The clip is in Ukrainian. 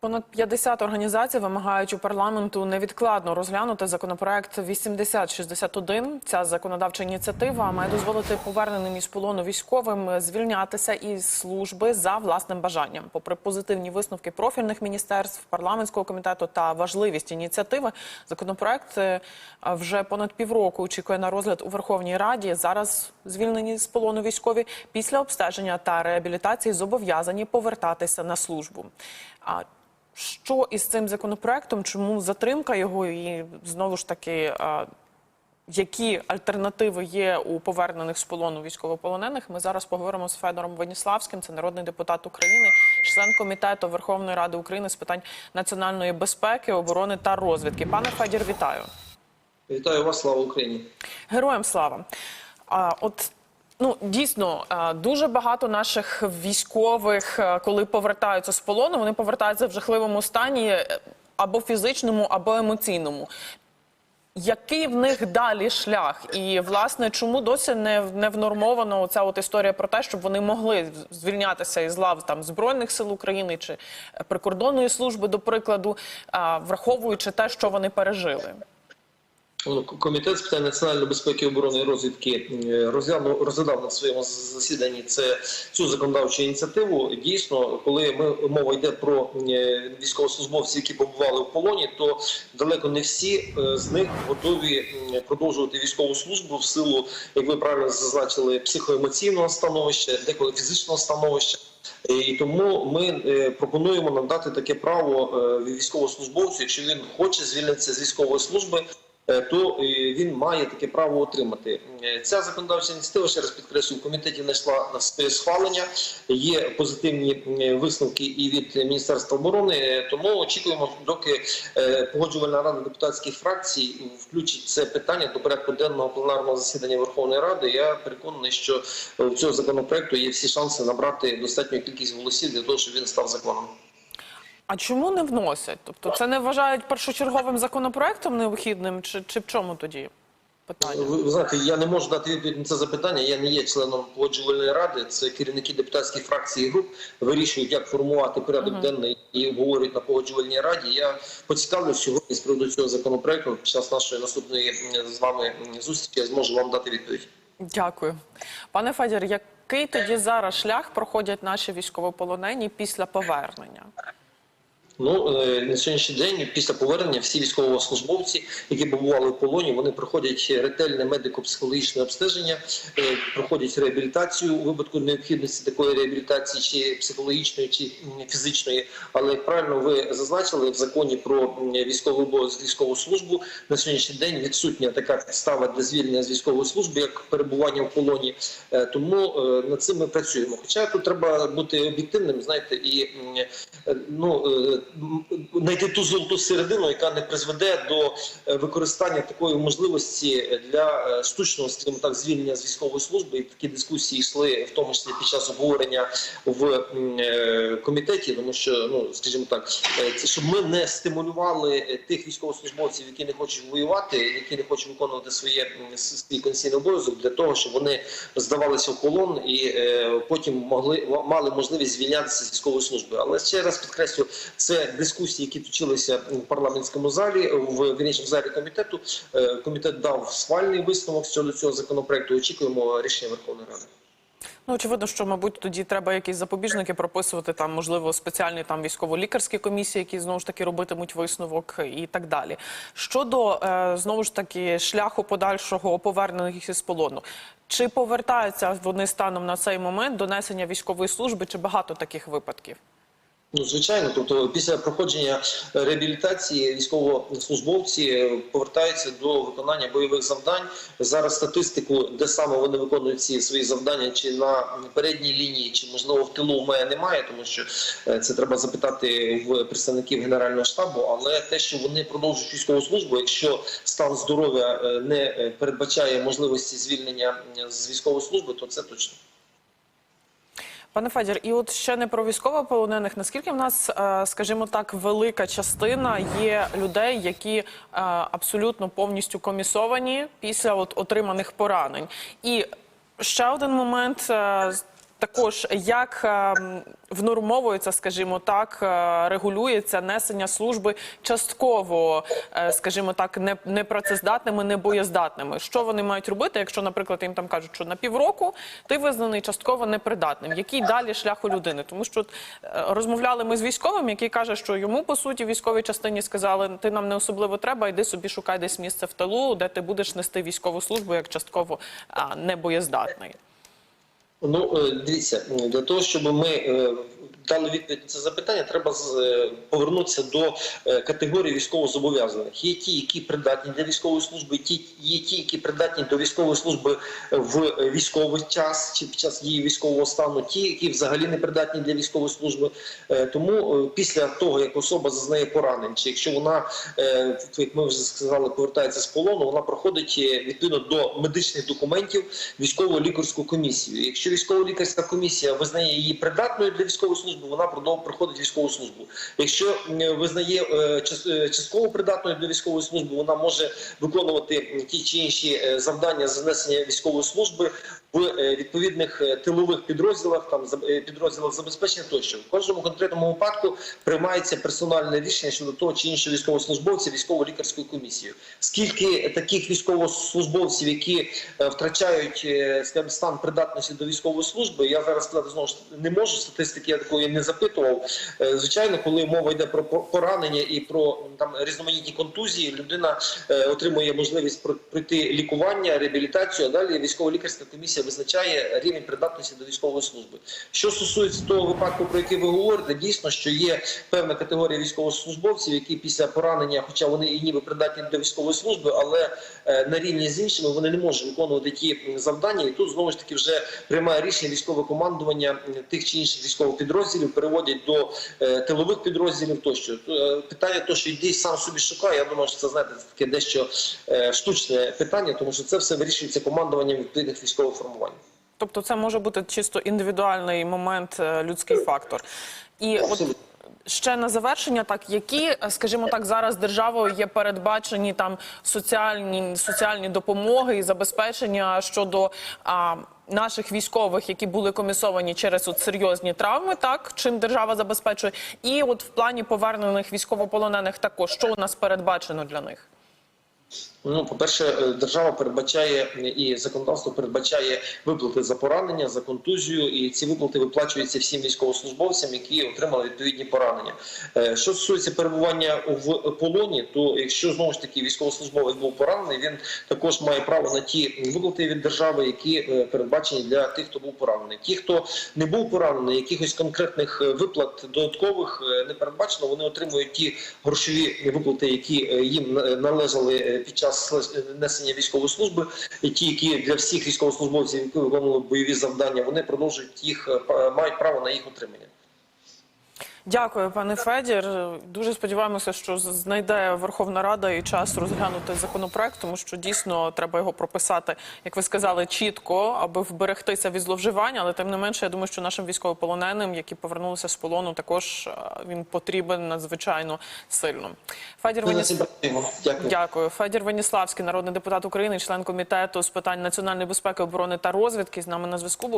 Понад 50 організацій вимагають у парламенту невідкладно розглянути законопроект 8061. Ця законодавча ініціатива має дозволити поверненим із полону військовим звільнятися із служби за власним бажанням. Попри позитивні висновки профільних міністерств, парламентського комітету та важливість ініціативи, законопроект е, вже понад півроку очікує на розгляд у Верховній Раді. Зараз звільнені з полону військові після обстеження та реабілітації зобов'язані повертатися на службу. Що із цим законопроектом? Чому затримка його? І знову ж таки, які альтернативи є у повернених з полону військовополонених? Ми зараз поговоримо з Федором Веніславським, це народний депутат України, член комітету Верховної Ради України з питань національної безпеки, оборони та розвідки. Пане Федір, вітаю. Вітаю вас, слава Україні. Героям слава. А, от ну дійсно дуже багато наших військових, коли повертаються з полону, вони повертаються в жахливому стані е, або фізичному, або емоційному. Який в них далі шлях? І власне чому досі не, не внормовано ця от історія про те, щоб вони могли звільнятися із лав там збройних сил України чи е, прикордонної служби, до прикладу, враховуючи те, що вони пережили? Ну, Комітет з питань національної безпеки, оборони і розвідки е, розглянув розглядав на своєму засіданні це цю законодавчу ініціативу. Дійсно, коли ми мова йде про е, військовослужбовців, які побували в полоні, то далеко не всі е, з них готові продовжувати військову службу в силу, як ви правильно зазначили, психоемоційного становища, деколи фізичного становища. І тому ми пропонуємо надати таке право військовослужбовцю, якщо він хоче звільнитися з військової служби, то е, він має таке право отримати. Е, Ця законодавча ініціатива, ще раз підкреслюю, в комітеті знайшла на своє схвалення. Є позитивні е, висновки і від Міністерства оборони. Е, Тому очікуємо, доки е, погоджувальна рада депутатських фракцій включить це питання до порядку денного пленарного засідання Верховної Ради. Я переконаний, що е, в цього законопроекту є всі шанси набрати достатню кількість голосів для того, щоб він став законом. А чому не вносять? Тобто це не вважають першочерговим законопроектом необхідним, чи, чи в чому тоді питання? Ви, ви знаєте, я не можу дати відповідь на це запитання. Я не є членом погоджувальної ради. Це керівники депутатських фракцій і груп вирішують, як формувати порядок денний і обговорюють на погоджувальній раді. Я поцікавлюсь сьогодні з приводу цього законопроекту. Під час нашої наступної м, з вами м, зустрічі я зможу вам дати відповідь. Дякую, пане Федір. Який тоді зараз шлях проходять наші військовополонені після повернення? Ну е, на сьогоднішній день, після повернення, всі військовослужбовці, які побували в полоні, вони проходять ретельне медико-психологічне обстеження, е, проходять реабілітацію у випадку необхідності такої реабілітації, чи психологічної, чи фізичної. Але як правильно ви зазначили в законі про м, військовий обов'язок військову службу на сьогоднішній день відсутня така підстава для звільнення з військової служби, як перебування в полоні. Е, Тому над цим ми працюємо. Хоча тут треба бути об'єктивним, знаєте, і ну знайти ту золоту середину, яка не призведе до е, використання такої можливості для е, штучного, скажімо так, звільнення з військової служби. І такі дискусії йшли в тому числі під час обговорення в е, комітеті, тому що ну скажімо так, це щоб ми не стимулювали тих військовослужбовців, які не хочуть воювати, які не хочуть виконувати своє свій конституційний обов'язок для того, щоб вони здавалися в полон і потім могли мали можливість звільнятися з військової служби. Але ще раз підкреслю, це дискусії, які точилися в парламентському залі, в вірніше, залі комітету. Е, Комітет дав схвальний висновок щодо цього законопроекту. Очікуємо рішення Верховної Ради. Ну очевидно, що мабуть тоді треба якісь запобіжники прописувати там, можливо, спеціальні там військово-лікарські комісії, які знову ж таки робитимуть висновок і так далі. Щодо е, знову ж таки шляху подальшого повернених із полону. Чи повертаються вони станом на цей момент до несення військової служби, чи багато таких випадків? Ну, звичайно, тобто після проходження реабілітації військовослужбовці повертаються до виконання бойових завдань. Зараз статистику, де саме вони виконують ці свої завдання, чи на передній лінії, чи можливо в тилу, в мене немає, тому що е, це треба запитати в представників генерального штабу. Але те, що вони продовжують військову службу, якщо стан здоров'я е, не е, передбачає можливості звільнення е, з військової служби, то це точно. Пане Федір, і от ще не про військовополонених. Наскільки в нас, е, скажімо так, велика частина є людей, які е, абсолютно повністю комісовані після от отриманих поранень? І ще один момент. Е, також як ем, внормовується, скажімо так, е, регулюється несення служби частково, е, скажімо так, не, непрацездатними, небоєздатними. Що вони мають робити, якщо, наприклад, їм там кажуть, що на півроку ти визнаний частково непридатним? Який далі шлях у людини? Тому що е, розмовляли ми з військовим, який каже, що йому по суті військовій частині сказали: ти нам не особливо треба, йди собі шукай десь місце в тилу, де ти будеш нести військову службу як частково небоєздатний. Ну, е, дивіться, для того, щоб ми е, дали відповідь на це запитання, треба е, повернутися до е, категорії військовозобов'язаних. Є ті, які придатні для військової служби, ті, є ті, які придатні до військової служби в е, військовий час чи під час дії військового стану, ті, які взагалі не придатні для військової служби. Тому після того, як особа зазнає поранень, чи якщо вона, як ми вже сказали, повертається з полону, вона проходить відповідно до медичних документів військово-лікарську комісію. Якщо військово-лікарська комісія визнає її придатною для військової служби, вона продовж проходить військову службу. Якщо визнає е, е, частково придатною для військової служби, вона може виконувати ті чи інші е, завдання занесення військової служби в е, відповідних е, тилових підрозділах, там е, підрозділах забезпечення тощо. В кожному конкретному випадку приймається персональне рішення щодо того чи іншого військовослужбовця військово-лікарською комісією. Скільки таких військовослужбовців, які втрачають скажімо, стан придатності до військової служби, я зараз сказати знову ж не можу. Статистики я такої не запитував. Звичайно, коли мова йде про поранення і про там різноманітні контузії, людина отримує можливість про- пройти лікування, реабілітацію. А далі військово-лікарська комісія визначає рівень придатності до військової служби. Що стосується того випадку, про який ви говорите, дійсно, що є певна категорія військовослужбовців, які після поранення, хоча вони і ніби придатні до військової служби, але е, на рівні з іншими вони не можуть виконувати ті завдання. І тут знову ж таки вже приймає рішення військове командування тих чи інших військових підрозділів, переводять до е, тилових підрозділів. Тощо Е, питання, то що йди сам собі шукає. Я думаю, що це знаєте таке дещо штучне питання, тому що це все вирішується командуванням відповідних військових формувань. Тобто, це може бути чисто індивідуальний момент, е, людський фактор. І от ще на завершення, так які, е, скажімо так, зараз державою є передбачені там соціальні соціальні допомоги і забезпечення щодо а, наших військових, які були комісовані через от серйозні травми, так чим держава забезпечує, і от в плані повернених військовополонених також що у нас передбачено для них. Ну, по-перше, е, держава передбачає і законодавство передбачає виплати за поранення, за контузію, і ці виплати виплачуються всім військовослужбовцям, які отримали відповідні поранення. Е, Що стосується перебування в полоні, то якщо знову ж таки військовослужбовець був поранений, він також має право на ті виплати від держави, які е, передбачені для тих, хто був поранений. Ті, хто не був поранений, якихось конкретних виплат додаткових не передбачено, вони отримують ті грошові виплати, які їм належали під час е, несення військової служби, і ті, які для всіх військовослужбовців, які виконували бойові завдання, вони продовжують їх е, мають право на їх отримання. Дякую, пане Федір. Дуже сподіваємося, що знайде Верховна Рада і час розглянути законопроект, тому що дійсно треба його прописати, як ви сказали, чітко, аби вберегтися від зловживання. Але тим не менше, я думаю, що нашим військовополоненим, які повернулися з полону, також е, він потрібен надзвичайно сильно. Федір Веніс... Дякую. Дякую. Федір Веніславський, народний депутат України, член комітету з питань національної безпеки, оборони та розвідки. З нами на зв'язку був.